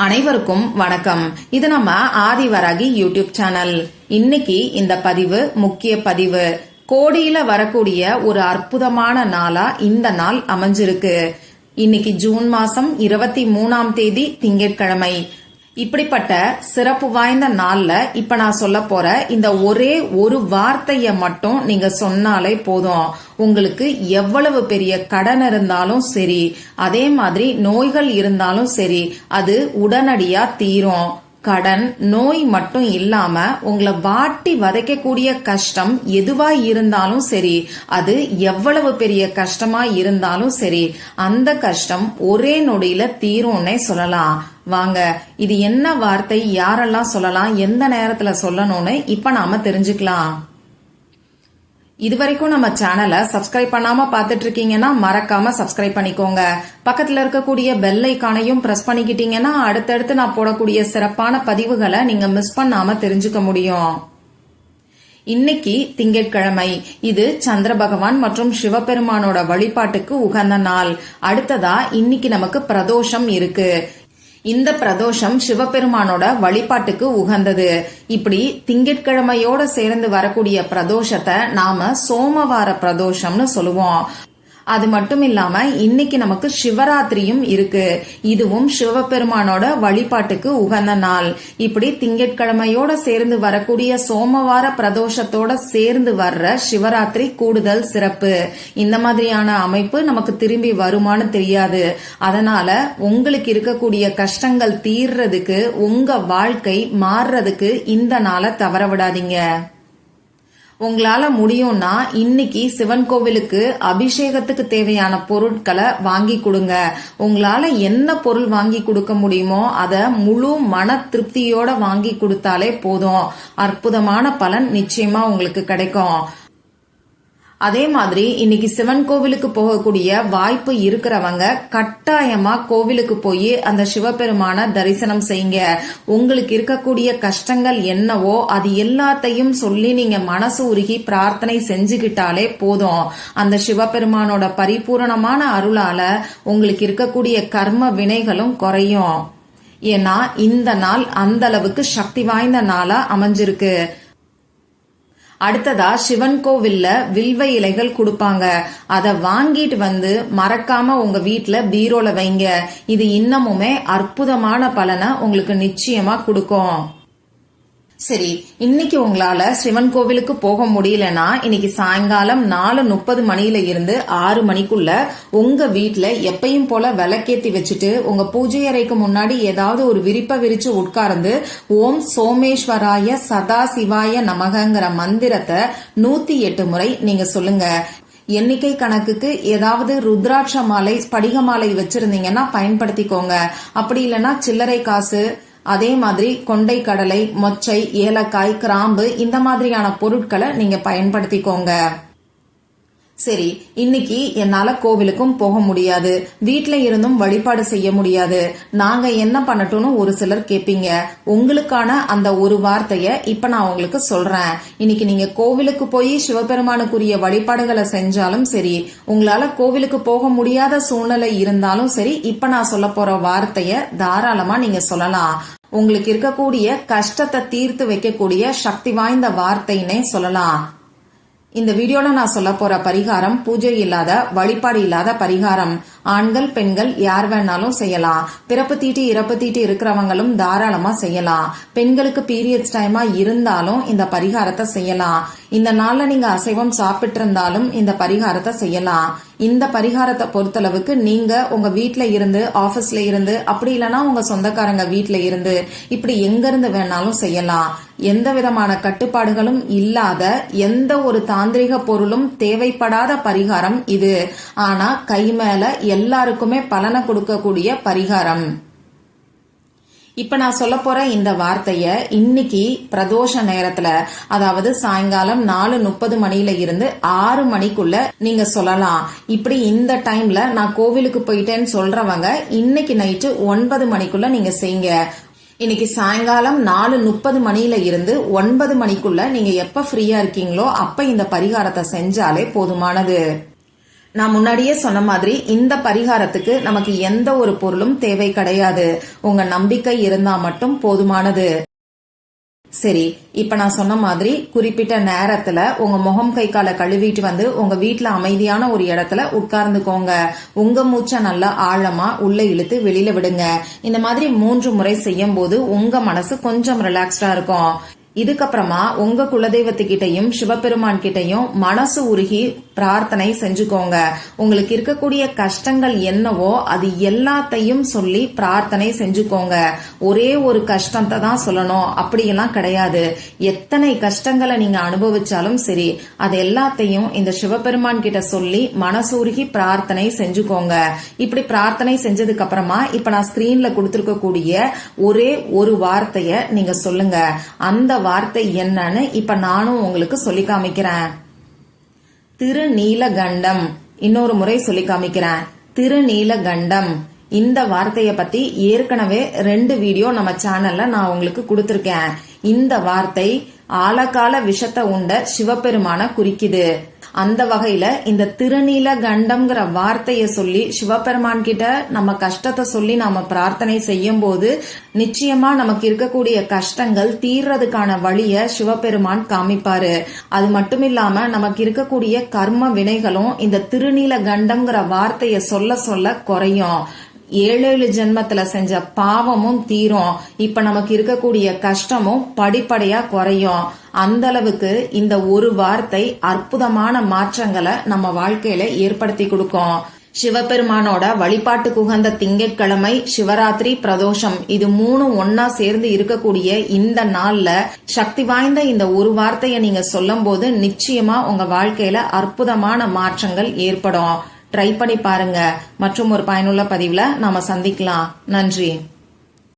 அனைவருக்கும் வணக்கம். இது நம்ம ஆதிவராகி யூடியூப் சேனல். இன்னைக்கு இந்த பதிவு முக்கிய பதிவு. கோடியில வரக்கூடிய ஒரு அற்புதமான நாளா இந்த நாள் அமைஞ்சிருக்கு. இன்னைக்கு ஜூன் மாசம் இருபத்தி மூணாம் தேதி திங்கட்கிழமை. இப்படிப்பட்ட சிறப்பு வாய்ந்த நாள்ல இப்ப நான் சொல்ல போற இந்த ஒரே ஒரு வார்த்தைய மட்டும் நீங்க சொன்னாலே போதும். உங்களுக்கு எவ்வளவு பெரிய கடன் இருந்தாலும் சரி அதே மாதிரி நோய்கள் இருந்தாலும் சரி அது உடனடியா தீரும். கடன் நோய் மட்டும் இல்லாம உங்களை வாட்டி வதைக்கக்கூடிய கஷ்டம் எதுவா இருந்தாலும் சரி அது எவ்வளவு பெரிய கஷ்டமா இருந்தாலும் சரி அந்த கஷ்டம் ஒரே நொடியில தீரும்னே சொல்லலாம். வாங்க இது என்ன வார்த்தை? யாரெல்லாம் சொல்லலாம்? எந்த நேரத்துல சொல்லணும்னு இப்ப நாம தெரிஞ்சுக்கலாம். இதுவரைக்கும் நம்ம சேனலை சப்ஸ்கிரைப் பண்ணாம பாத்துட்டு இருக்கீங்கன்னா மறக்காம சப்ஸ்கிரைப் பண்ணிக்கோங்க. பக்கத்துல இருக்கக்கூடிய பெல் ஐக்கானையும் பிரஸ் பண்ணிக்கிட்டீங்கன்னா அடுத்தடுத்து நான் போடக்கூடிய சிறப்பான பதிவுகளை நீங்க மிஸ் பண்ணாம தெரிஞ்சுக்க முடியும். இன்னைக்கு திங்கட்கிழமை. இது சந்திர பகவான் மற்றும் சிவபெருமானோட வழிபாட்டுக்கு உகந்த நாள். அடுத்ததா இன்னைக்கு நமக்கு பிரதோஷம் இருக்கு. இந்த பிரதோஷம் சிவபெருமானோட வழிபாட்டுக்கு உகந்தது. இப்படி திங்கட்கிழமையோட சேர்ந்து வரக்கூடிய பிரதோஷத்தை நாம சோமவார பிரதோஷம்னு சொல்லுவோம். அது மட்டும் இல்லாம இன்னைக்கு நமக்கு சிவராத்திரியும் இருக்கு. இதுவும் சிவபெருமானோட வழிபாட்டுக்கு உகந்த நாள். இப்படி திங்கட்கிழமையோட சேர்ந்து வரக்கூடிய சோமவார பிரதோஷத்தோட சேர்ந்து வர்ற சிவராத்திரி கூடுதல் சிறப்பு. இந்த மாதிரியான அமைப்பு நமக்கு திரும்பி வருமானு தெரியாது. அதனால உங்களுக்கு இருக்கக்கூடிய கஷ்டங்கள் தீர்றதுக்கு உங்க வாழ்க்கை மாறுறதுக்கு இந்த நாளை தவற விடாதீங்க உங்களால முடியும்னா இன்னைக்கு சிவன் கோவிலுக்கு அபிஷேகத்துக்கு தேவையான பொருட்களை வாங்கி கொடுங்க. உங்களால என்ன பொருள் வாங்கி கொடுக்க முடியுமோ அதை முழு மன திருப்தியோட வாங்கி கொடுத்தாலே போதும். அற்புதமான பலன் நிச்சயமா உங்களுக்கு கிடைக்கும். அதே மாதிரி இன்னைக்கு சிவன் கோவிலுக்கு போகக்கூடிய வாய்ப்பு இருக்கிறவங்க கட்டாயமா கோவிலுக்கு போய் அந்த சிவபெருமான தரிசனம் செய்யுங்க. உங்களுக்கு இருக்கக்கூடிய கஷ்டங்கள் என்னவோ அது எல்லாத்தையும் சொல்லி நீங்க மனசு உருகி பிரார்த்தனை செஞ்சுக்கிட்டாலே போதும். அந்த சிவபெருமானோட பரிபூரணமான அருளால உங்களுக்கு இருக்கக்கூடிய கர்ம வினைகளும் குறையும். ஏன்னா இந்த நாள் அந்த அளவுக்கு சக்தி வாய்ந்த நாளா அமைஞ்சிருக்கு. அடுத்ததா சிவன் கோவில்ல வில்வ இலைகள் கொடுப்பாங்க. அதை வாங்கிட்டு வந்து மறக்காம உங்க வீட்டுல பீரோல வைங்க. இது இன்னமுமே அற்புதமான பலனை உங்களுக்கு நிச்சயமா கொடுக்கும். சரி இன்னைக்கு உங்களால சிவன் கோவிலுக்கு போக முடியலனா இன்னைக்கு சாயங்காலம் நாலு முப்பது மணியில இருந்து ஆறு மணிக்குள்ள உங்க வீட்டுல எப்பயும் போல விளக்கேத்தி வச்சுட்டு உங்க பூஜை அறைக்கு முன்னாடி ஏதாவது ஒரு விரிப்ப விரிச்சு உட்கார்ந்து ஓம் சோமேஸ்வராய சதா சிவாய நமகங்கிற மந்திரத்தை நூத்தி எட்டு முறை நீங்க சொல்லுங்க. எண்ணிக்கை கணக்குக்கு ஏதாவது ருத்ராட்ச மாலை படிக மாலை வச்சிருந்தீங்கன்னா பயன்படுத்திக்கோங்க. அப்படி இல்லைன்னா சில்லறை காசு அதே மாதிரி கொண்டை கடலை மொச்சை ஏலக்காய் கிராம்பு இந்த மாதிரியான பொருட்களை நீங்க பயன்படுத்திக்கோங்க. சரி இன்னைக்கு என்னால கோவிலுக்கும் போக முடியாது. வீட்ல இருந்தும் வழிபாடு செய்ய முடியாது. நாங்க என்ன பண்ணட்டும்னு ஒரு சிலர் கேப்பீங்க. உங்களுக்கான அந்த ஒரு வார்த்தைய இப்ப நான் உங்களுக்கு சொல்றேன். இன்னைக்கு நீங்க கோவிலுக்கு போய் சிவபெருமானுக்குரிய வழிபாடுகளை செஞ்சாலும் சரி உங்களால கோவிலுக்கு போக முடியாத சூழ்நிலை இருந்தாலும் சரி இப்ப நான் சொல்ல போற வார்த்தைய தாராளமா நீங்க சொல்லலாம். உங்களுக்கு இருக்கக்கூடிய கஷ்டத்தை தீர்த்து வைக்கக்கூடிய சக்தி வாய்ந்த வார்த்தைன்னே சொல்லலாம். இந்த வீடியோல நான் சொல்ல போற பரிகாரம் பூஜை இல்லாத வழிபாடு இல்லாத பரிகாரம். ஆண்கள் பெண்கள் யார் வேணாலும் செய்யலாம். பிறப்பு தீட்டி இறப்பு தீட்டி இருக்கிறவங்களும் தாராளமா செய்யலாம். பெண்களுக்கு பீரியட்ஸ் டைமா இருந்தாலும் இந்த பரிகாரத்தை செய்யலாம். இந்த நாள்ல நீங்க அசைவம் சாப்பிட்டு இருந்தாலும் இந்த பரிகாரத்தை செய்யலாம். இந்த பரிகாரத்தை பொறுத்தளவுக்கு நீங்க உங்க வீட்ல இருந்து ஆபீஸ்ல இருந்து அப்படி இல்லைன்னா உங்க சொந்தக்காரங்க வீட்ல இருந்து இப்படி எங்க இருந்து வேணாலும் செய்யலாம். எந்த விதமான கட்டுப்பாடுகளும் இல்லாத எந்த ஒரு தாந்திரிக பொருளும் தேவைப்படாத பரிகாரம் இது. ஆனா கை மேல எல்லாருக்குமே பலனை கொடுக்கக்கூடிய பரிகாரம். இப்ப நான் சொல்ல போற இந்த வார்த்தைய இன்னைக்கு பிரதோஷ நேரத்துல அதாவது சாயங்காலம் நாலு முப்பது மணியில இருந்து ஆறு மணிக்குள்ள நீங்க சொல்லலாம். இப்படி இந்த டைம்ல நான் கோவிலுக்கு போயிட்டேன்னு சொல்றவங்க இன்னைக்கு நைட்டு ஒன்பது மணிக்குள்ள நீங்க செய்யுங்க. இன்னைக்கு சாயங்காலம் நாலு முப்பது மணியில இருந்து ஒன்பது மணிக்குள்ள நீங்க எப்ப ஃப்ரீயா இருக்கீங்களோ அப்ப இந்த பரிகாரத்தை செஞ்சாலே போதுமானது. நான் முன்னாடியே சொன்ன மாதிரி இந்த பரிகாரத்துக்கு நமக்கு எந்த ஒரு பொருளும் தேவை கிடையாது. உங்க நம்பிக்கை இருந்தா மட்டும் போதுமானது. சரி இப்ப நான் சொன்ன மாதிரி குறிப்பிட்ட நேரத்துல உங்க முகம் கை காலை கழுவிட்டு வந்து உங்க வீட்டுல அமைதியான ஒரு இடத்துல உட்கார்ந்துக்கோங்க. உங்க மூச்சை நல்லா ஆழமா உள்ள இழுத்து வெளியில விடுங்க. இந்த மாதிரி மூன்று முறை செய்யும் போது உங்க மனசு கொஞ்சம் ரிலாக்ஸ்டா இருக்கும். இதுக்கப்புறமா உங்க குலதெய்வத்துக்கிட்டையும் சிவபெருமான் கிட்டையும் மனசு உருகி பிரார்த்தனை செஞ்சுக்கோங்க. உங்களுக்கு இருக்கக்கூடிய கஷ்டங்கள் என்னவோ அது எல்லாத்தையும் சொல்லி பிரார்த்தனை செஞ்சுக்கோங்க. ஒரே ஒரு கஷ்டத்தை தான் சொல்லணும். அப்படியெல்லாம் கிடையாது. எத்தனை கஷ்டங்களை நீங்க அனுபவிச்சாலும் சரி அது எல்லாத்தையும் இந்த சிவபெருமான் கிட்ட சொல்லி மனசூருகி பிரார்த்தனை செஞ்சுக்கோங்க. இப்படி பிரார்த்தனை செஞ்சதுக்கு அப்புறமா இப்ப நான் ஸ்கிரீன்ல கொடுத்திருக்கக்கூடிய ஒரே ஒரு வார்த்தைய நீங்க சொல்லுங்க. அந்த வார்த்தை என்னன்னு இப்ப நானும் உங்களுக்கு சொல்லி காமிக்கிறேன். திருநீலகண்டம். இன்னொரு முறை சொல்லி காமிக்கிறேன். திருநீலகண்டம். இந்த வார்த்தையை பத்தி ஏற்கனவே ரெண்டு வீடியோ நம்ம சேனல்ல நான் உங்களுக்கு கொடுத்திருக்கேன். இந்த வார்த்தை ஆழகால விஷத்தை உண்ட சிவபெருமான குறிக்குது. அந்த வகையில இந்த திருநீல கண்டம்ங்கிற வார்த்தையை சொல்லி சிவபெருமான் கிட்ட நம்ம கஷ்டத்தை சொல்லி நாம பிரார்த்தனை செய்யும் போது நிச்சயமா நமக்கு இருக்கக்கூடிய கஷ்டங்கள் தீர்றதுக்கான வழிய சிவபெருமான் காமிப்பாரு. அது மட்டும் இல்லாம நமக்கு இருக்கக்கூடிய கர்ம வினைகளும் இந்த திருநீல கண்டம்ங்கிற வார்த்தையை சொல்ல சொல்ல குறையும். ஏழேழு ஜென்மத்துல செஞ்ச பாவமும் தீரும். இப்ப நமக்கு இருக்கக்கூடிய கஷ்டமும் படிப்படியா குறையும். அந்த அளவுக்கு இந்த ஒரு வார்த்தை அற்புதமான மாற்றங்களை நம்ம வாழ்க்கையில ஏற்படுத்தி கொடுக்கும். சிவபெருமானோட வழிபாட்டுக்கு உகந்த திங்கட்கிழமை சிவராத்திரி பிரதோஷம் இது மூணு ஒன்னா சேர்ந்து இருக்கக்கூடிய இந்த நாள்ல சக்தி வாய்ந்த இந்த ஒரு வார்த்தையை நீங்க சொல்லும் போது நிச்சயமா உங்க வாழ்க்கையில அற்புதமான மாற்றங்கள் ஏற்படும். ட்ரை பண்ணி பாருங்க. மற்றும் ஒரு பயனுள்ள பதிவுல நாம சந்திக்கலாம். நன்றி.